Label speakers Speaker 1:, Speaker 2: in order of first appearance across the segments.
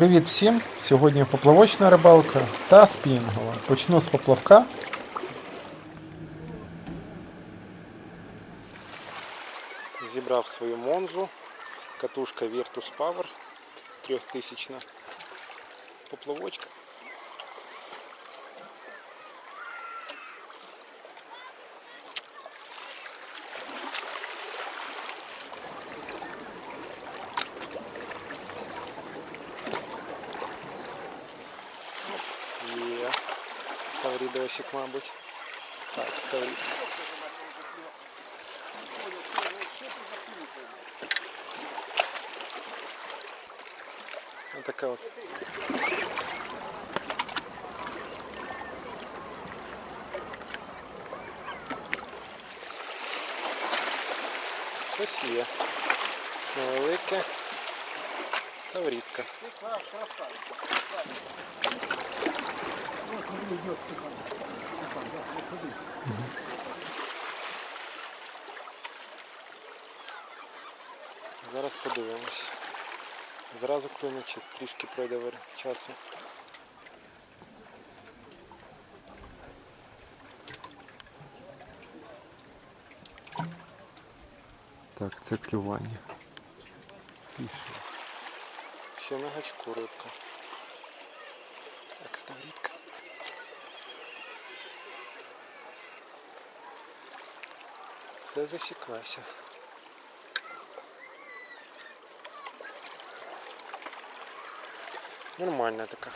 Speaker 1: Привіт всім! Сьогодні поплавочна рибалка та спінгова. Почну з поплавка. Зібрав свою монзу. Катушка Virtus Power 3000 поплавочка. Ставрідосик, мабуть. Так, ставрід. Ось така от. Щось є. Невелике. Таврідка. Зараз подивимось. Зразу клюне чи трішки пройде часу. Так, це клювання. Ще на гачку рибка. Так, ставрідка. Це засіклася. Нормальна така.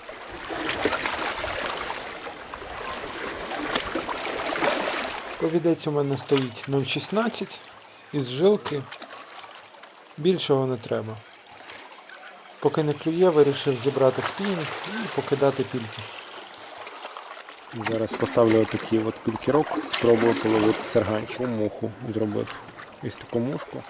Speaker 1: Повідець у мене стоїть 0,16 із жилки. Більшого не треба. Поки не клює, вирішив зібрати спінінг і покидати пільки.
Speaker 2: Зараз поставлю отакий от пількірок, спробую половити сарганчику муху. Зробив ось таку мушку.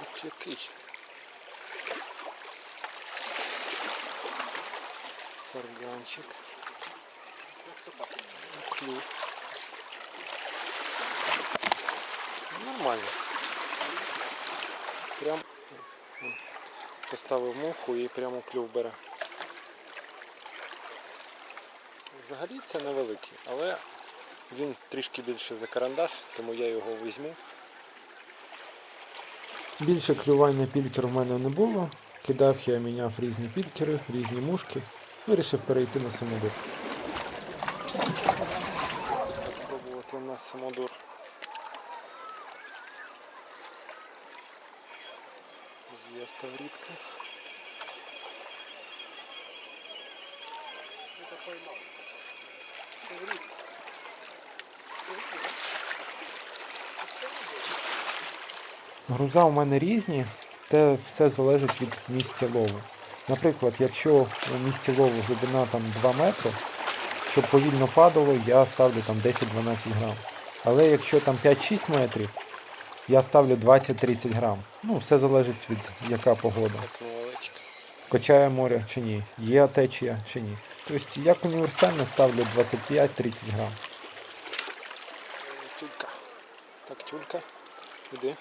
Speaker 1: Ух, Сарганчик. Клюв. Нормально. Прям поставив муху і прямо клюв бере. Взагалі це невеликий, але він трішки більше за карандаш, тому я його візьму. Більше клювання пількер в мене не було. Кидав я міняв різні пількери, різні мушки. Вирішив перейти на самодур. Спробувати на самодур. Є ставрідка. Груза у мене різні, те все залежить від місця лову. Наприклад, якщо у місці лову глибина там 2 метри, щоб повільно падало, я ставлю там 10-12 грам. Але якщо там 5-6 метрів, я ставлю 20-30 грам. Ну, все залежить від яка погода. Качає море чи ні, є течія чи ні. Тобто як універсально ставлю 25-30 грам. Тюлька. Так, тюлька. Іди.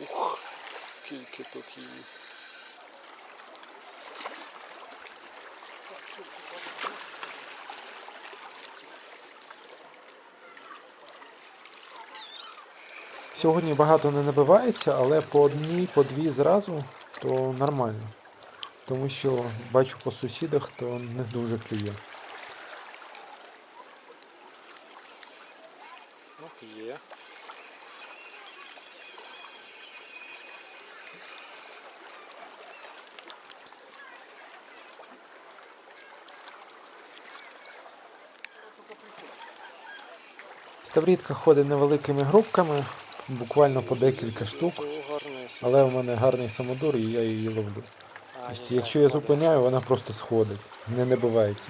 Speaker 1: Ух, скільки тут її. Сьогодні багато не набивається, але по одній, по дві зразу, то нормально. Тому що бачу по сусідах, то не дуже клює. Ну, є. Ставрідка ходить невеликими групками, буквально по декілька штук. Але в мене гарний самодур і я її ловлю. Тобто, якщо я зупиняю, вона просто сходить, не набивається.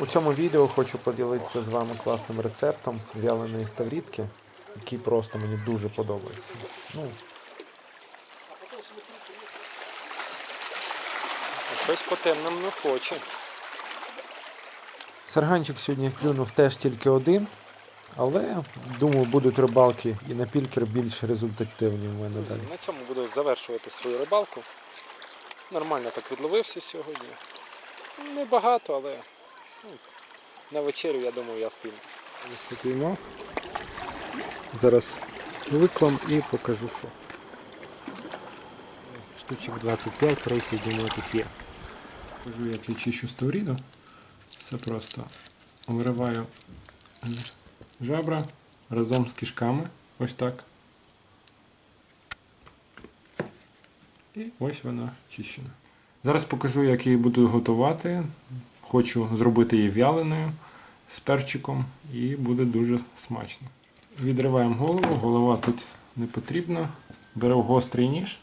Speaker 1: У цьому відео хочу поділитися з вами класним рецептом вяленої ставрідки, який просто мені дуже подобається. Ну,
Speaker 2: Щось по темному не хоче.
Speaker 1: Сарганчик сьогодні клюнув теж тільки один, але думаю, будуть рибалки і на пількер більш результативні в мене далі.
Speaker 2: На цьому буду завершувати свою рибалку. Нормально так відловився сьогодні. Небагато, але ну, на вечерю, я думаю, я спільно. Спокійно. Зараз виклам і покажу, що. Штучок 25-30, думаю, тут є. Покажу, як я чищу ставріду. Все просто вириваю жабра разом з кишками. Ось так. І ось вона чищена. Зараз покажу, як її буду готувати. Хочу зробити її вяленою з перчиком і буде дуже смачно. Відриваємо голову, голова тут не потрібна. Беру гострий ніж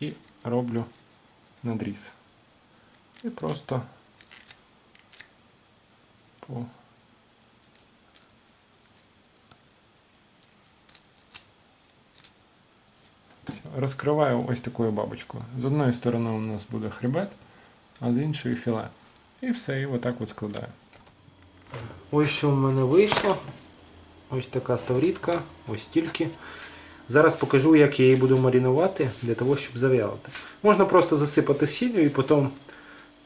Speaker 2: і роблю надріз. І просто по розкриваю ось такою бабочкою. З одної сторони у нас буде хребет, а з іншої філе. І все, і отак от складаю.
Speaker 3: Ось що в мене вийшло. Ось така ставрідка, ось тільки. Зараз покажу, як я її буду маринувати для того, щоб зав'ялити. Можна просто засипати сіллю і потім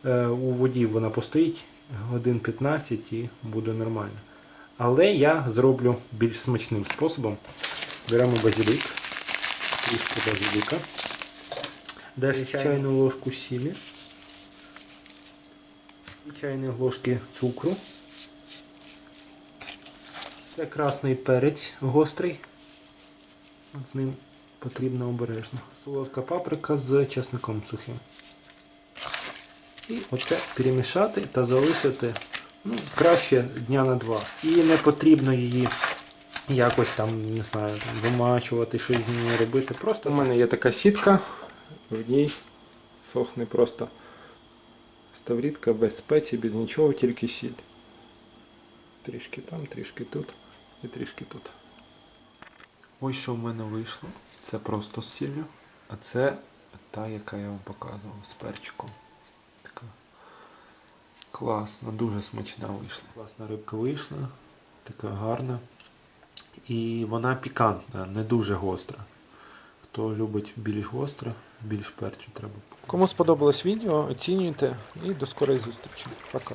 Speaker 3: е, у воді вона постоїть годин 15 і буде нормально. Але я зроблю більш смачним способом. Беремо базилік, трішки базиліка, десь чайну ложку сілі, чайні ложки цукру. Це красний перець гострий. З ним потрібно обережно. Солодка паприка з часником сухим. І оце перемішати та залишити ну, краще дня на два. І не потрібно її якось там, не знаю, вимачувати, щось з нею робити. Просто
Speaker 2: У мене є така сітка, в ній сохне просто ставрідка без спецій, без нічого, тільки сіль. Трішки там, трішки тут і трішки тут.
Speaker 3: Ось що в мене вийшло. Це просто з сіллю. А це та, яка я вам показував з перчиком. Така класна, дуже смачна вийшла. Класна рибка вийшла, така гарна. І вона пікантна, не дуже гостра. Хто любить більш гостро, більш перцю треба.
Speaker 1: Кому сподобалось відео, оцінюйте і до скорої зустрічі. Пока.